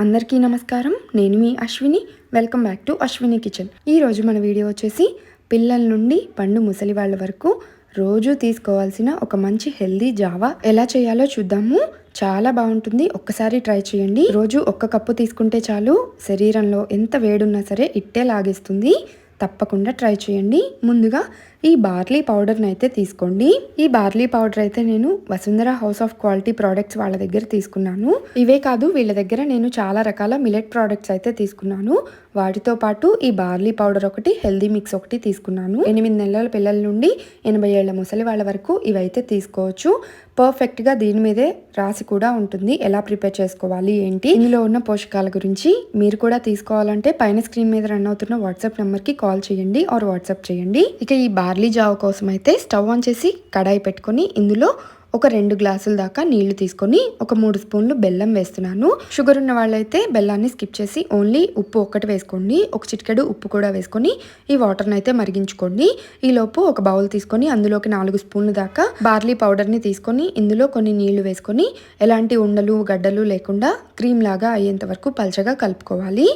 అందరికీ నమస్కారం. నేను మీ Ashwini. Welcome back to Ashwini kitchen ఈరోజు మన వీడియో వచ్చేసి పిల్లల నుండి పండు ముసలి వాళ్ళ వరకు రోజు తీసుకోవాల్సిన ఒక మంచి హెల్దీ జావా ఎలా చేయాలో చూద్దాము. చాలా బాగుంటుంది. ఒక్కసారి ట్రై చేయండి. రోజు ఒక్క కప్పు తీసుకుంటే చాలు శరీరంలో ఎంత వేడున్నా సరే ఇట్టే లాగేస్తుంది. తప్పకుండా ట్రై చేయండి. ముందుగా ఈ బార్లీ పౌడర్ని అయితే తీసుకోండి. ఈ బార్లీ పౌడర్ అయితే నేను Vasundhara house of quality products వాళ్ళ దగ్గర తీసుకున్నాను. ఇవే కాదు వీళ్ళ దగ్గర నేను చాలా రకాల మిలెట్ ప్రోడక్ట్స్ అయితే తీసుకున్నాను. వాటితో పాటు ఈ బార్లీ పౌడర్ ఒకటి హెల్దీ మిక్స్ ఒకటి తీసుకున్నాను. ఎనిమిది నెలల పిల్లల నుండి ఎనభై ఏళ్ళ ముసలి వాళ్ళ వరకు ఇవైతే తీసుకోవచ్చు. పర్ఫెక్ట్గా దీని మీదే రాసి కూడా ఉంటుంది. ఎలా ప్రిపేర్ చేసుకోవాలి ఏంటి? ఇందులో ఉన్న పోషకాల గురించి మీరు కూడా తీసుకోవాలంటే పైన స్క్రీన్ మీద రన్ అవుతున్న వాట్సాప్ నెంబర్కి కాల్ చేయండి ఆర్ వాట్సాప్ చేయండి. ఇక ఈ బార్లీ జావ కోసం అయితే స్టవ్ ఆన్ చేసి కడాయి పెట్టుకొని ఇందులో ఒక రెండు గ్లాసుల దాకా నీళ్ళు తీసుకొని ఒక మూడు స్పూన్లు బెల్లం వేస్తున్నాను. షుగర్ ఉన్న వాళ్ళైతే బెల్లాన్ని స్కిప్ చేసి ఓన్లీ ఉప్పు ఒక్కటి వేసుకోండి. ఒక చిటికెడు ఉప్పు కూడా వేసుకొని ఈ వాటర్ని అయితే మరిగించుకోండి. ఈ లోపు ఒక బౌల్ తీసుకొని అందులోకి నాలుగు స్పూన్లు దాకా బార్లీ పౌడర్ని తీసుకొని ఇందులో కొన్ని నీళ్ళు వేసుకొని ఎలాంటి ఉండలు గడ్డలు లేకుండా క్రీమ్ లాగా అయ్యేంత వరకు పల్చగా కలుపుకోవాలి.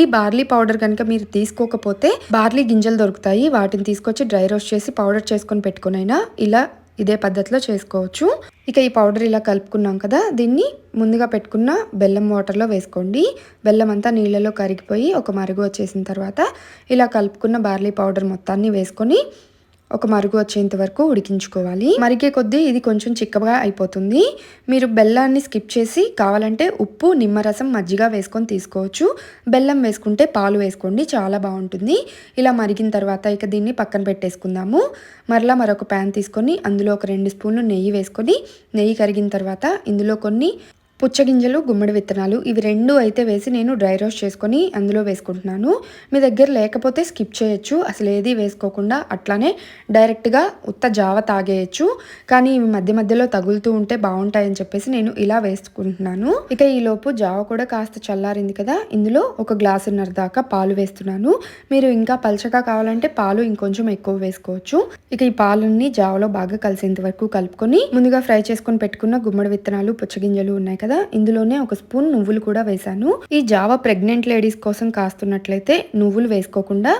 ఈ బార్లీ పౌడర్ కనుక మీరు తీసుకోకపోతే బార్లీ గింజలు దొరుకుతాయి. వాటిని తీసుకొచ్చి డ్రై రోస్ట్ చేసి పౌడర్ చేసుకొని పెట్టుకునైనా ఇలా ఇదే పద్ధతిలో చేసుకోవచ్చు. ఇక ఈ పౌడర్ ఇలా కలుపుకున్నాం కదా దీన్ని ముందుగా పెట్టుకున్న బెల్లం వాటర్లో వేసుకోండి. బెల్లం అంతా నీళ్ళలో కరిగిపోయి ఒక మరుగు వచ్చేసిన తర్వాత ఇలా కలుపుకున్న బార్లీ పౌడర్ మొత్తాన్ని వేసుకొని ఒక మరుగు వచ్చేంత వరకు ఉడికించుకోవాలి. మరిగే కొద్దీ ఇది కొంచెం చిక్కగా అయిపోతుంది. మీరు బెల్లాన్ని స్కిప్ చేసి కావాలంటే ఉప్పు నిమ్మరసం మజ్జిగ వేసుకొని తీసుకోవచ్చు. బెల్లం వేసుకుంటే పాలు వేసుకోండి చాలా బాగుంటుంది. ఇలా మరిగిన తర్వాత ఇక దీన్ని పక్కన పెట్టేసుకుందాము. మరలా మరొక ప్యాన్ తీసుకొని అందులో ఒక రెండు స్పూన్లు నెయ్యి వేసుకొని నెయ్యి కరిగిన తర్వాత ఇందులో కొన్ని పుచ్చగింజలు గుమ్మడి విత్తనాలు ఇవి రెండు అయితే వేసి నేను డ్రై రోస్ట్ చేసుకొని అందులో వేసుకుంటున్నాను. మీ దగ్గర లేకపోతే స్కిప్ చేయొచ్చు. అసలు ఏది వేసుకోకుండా అట్లానే డైరెక్ట్గా ఉత్త జావ తాగేయచ్చు. కానీ ఇవి మధ్య మధ్యలో తగులుతూ ఉంటే బాగుంటాయని చెప్పేసి నేను ఇలా వేసుకుంటున్నాను. ఇక ఈ లోపు జావ కూడా కాస్త చల్లారింది కదా ఇందులో ఒక గ్లాసున్నర దాకా పాలు వేస్తున్నాను. మీరు ఇంకా పలచగా కావాలంటే పాలు ఇంకొంచెం ఎక్కువ వేసుకోవచ్చు. ఇక ఈ పాలన్నీ జావలో బాగా కలిసేంత వరకు కలుపుకొని ముందుగా ఫ్రై చేసుకొని పెట్టుకున్న గుమ్మడి విత్తనాలు పుచ్చగింజలు ఉన్నాయి కదా ఇందులోనే ఒక స్పూన్ నువ్వులు కూడా వేశాను. ఈ జావా ప్రెగ్నెంట్ లేడీస్ కోసం కాస్తున్నట్లయితే నువ్వులు వేసుకోకుండా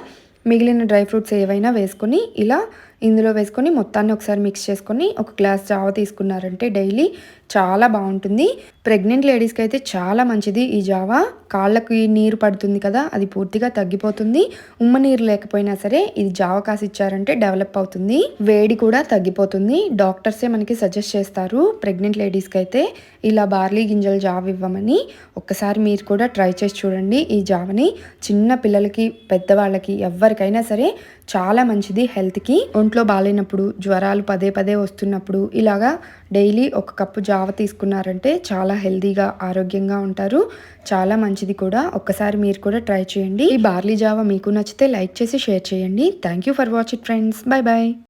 మిగిలిన డ్రై ఫ్రూట్స్ ఏవైనా వేసుకొని ఇలా ఇందులో వేసుకొని మొత్తాన్ని ఒకసారి మిక్స్ చేసుకొని ఒక గ్లాస్ జావ తీసుకున్నారంటే డైలీ చాలా బాగుంటుంది. ప్రెగ్నెంట్ లేడీస్కి అయితే చాలా మంచిది ఈ జావా. కాళ్ళకి నీరు పడుతుంది కదా అది పూర్తిగా తగ్గిపోతుంది. ఉమ్మ నీరు లేకపోయినా సరే ఇది జావ కాసి ఇచ్చారంటే డెవలప్ అవుతుంది. వేడి కూడా తగ్గిపోతుంది. డాక్టర్సే మనకి సజెస్ట్ చేస్తారు ప్రెగ్నెంట్ లేడీస్కి అయితే ఇలా బార్లీ గింజలు జావ ఇవ్వమని. ఒక్కసారి మీరు కూడా ట్రై చేసి చూడండి ఈ జావని. చిన్న పిల్లలకి పెద్దవాళ్ళకి ఎవరికైనా సరే చాలా మంచిది హెల్త్కి. ఒంట్లో బాగాలేనప్పుడు జ్వరాలు పదే పదే వస్తున్నప్పుడు ఇలాగా డైలీ ఒక కప్పు జావ తీసుకున్నారంటే చాలా హెల్తీగా ఆరోగ్యంగా ఉంటారు. చాలా మంచిది కూడా. ఒక్కసారి మీరు కూడా ట్రై చేయండి. ఈ బార్లీ జావ మీకు నచ్చితే లైక్ చేసి షేర్ చేయండి. Thank you for watching friends. Bye bye